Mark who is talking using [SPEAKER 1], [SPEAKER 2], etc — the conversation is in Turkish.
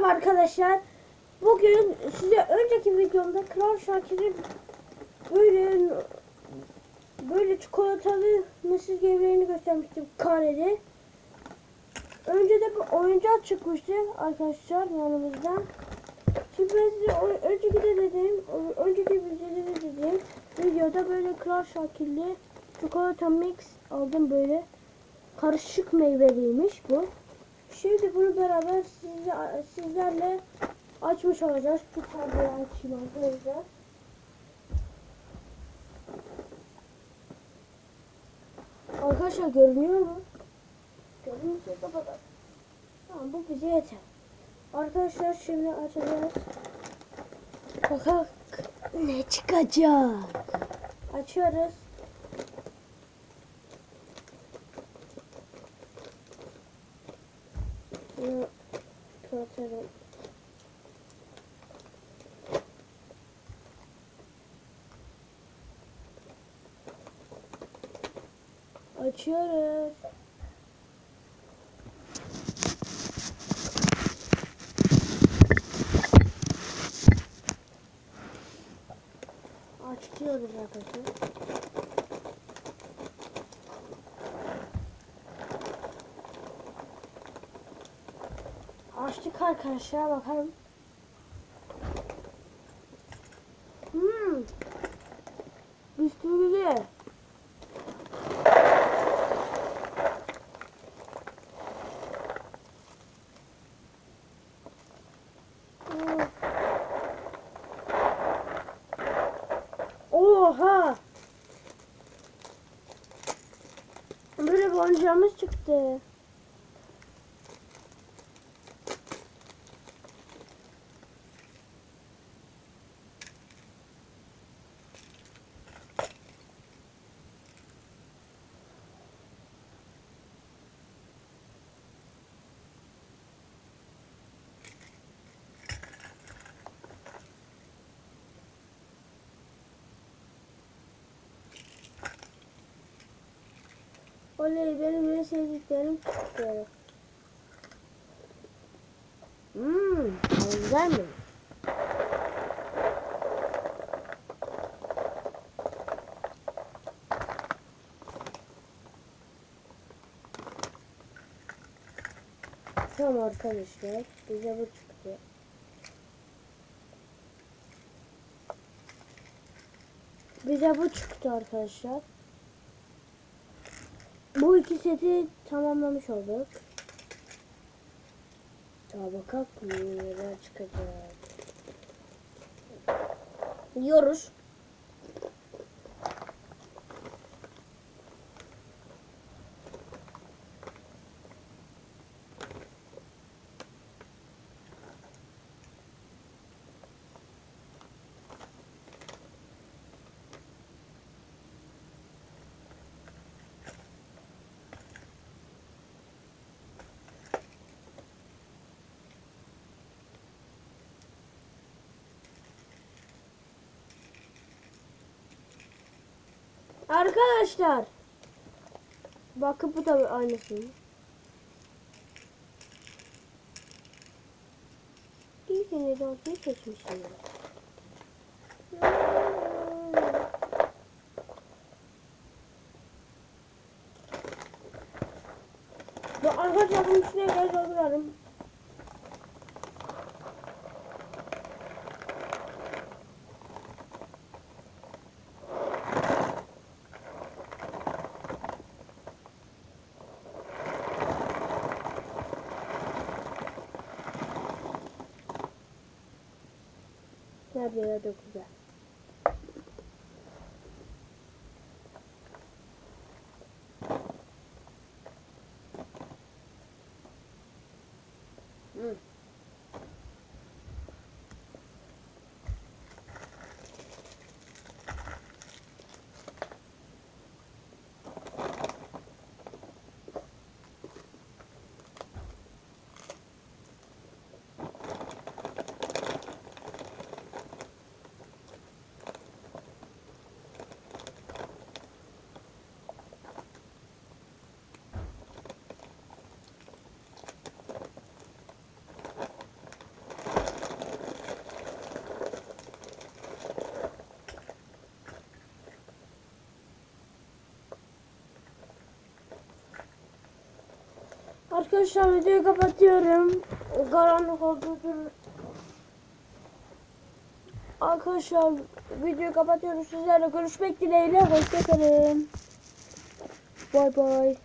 [SPEAKER 1] Merhaba arkadaşlar. Bugün size önceki videomda Kral Şakir'in böyle böyle çikolatalı mısır gevreğini göstermiştim kareli. Önce de bir oyuncak çıkmıştı arkadaşlar yanımızda. Şimdi ben size önceki de dedim, önceki videoda da dedim. Videoda böyle Kral Şakir'li çikolata mix aldım böyle. Karışık meyveliymiş bu. Şimdi bunu beraber sizle, sizlerle açmış olacağız. Tane daha açayım arkadaşlar. Arkadaşlar görünüyor mu? Görünüyorsa kapatalım. Tamam bu bize yeter. Arkadaşlar şimdi açacağız. Bakalım ne çıkacak. Açıyoruz. Bunu kapatalım. Açıyoruz. Açıyoruz arkadaşlar. Açtık arkadaşlar bakalım. Hmm. Bisküvili. Hmm. Oha! Böyle boncağımız çıktı. Oley benim en sevdiklerim çıktı. Hmm, güzel mi? Tamam arkadaşlar, bize bu çıktı. Bize bu çıktı arkadaşlar. Bu iki seti tamamlamış olduk. Bakalım neler çıkacak. Yiyoruz. Arkadaşlar. Bakın bu da aynısı. İyi ki ne dağıtmayı seçmişim. Arkadaşlar bunun içine göz dolduralım. Nerede ya da güzel. Hmm. Arkadaşlar videoyu kapatıyorum. Karanlık olduğudur. Arkadaşlar videoyu kapatıyoruz. Sizlerle görüşmek dileğiyle. Hoşçakalın. Bay bay.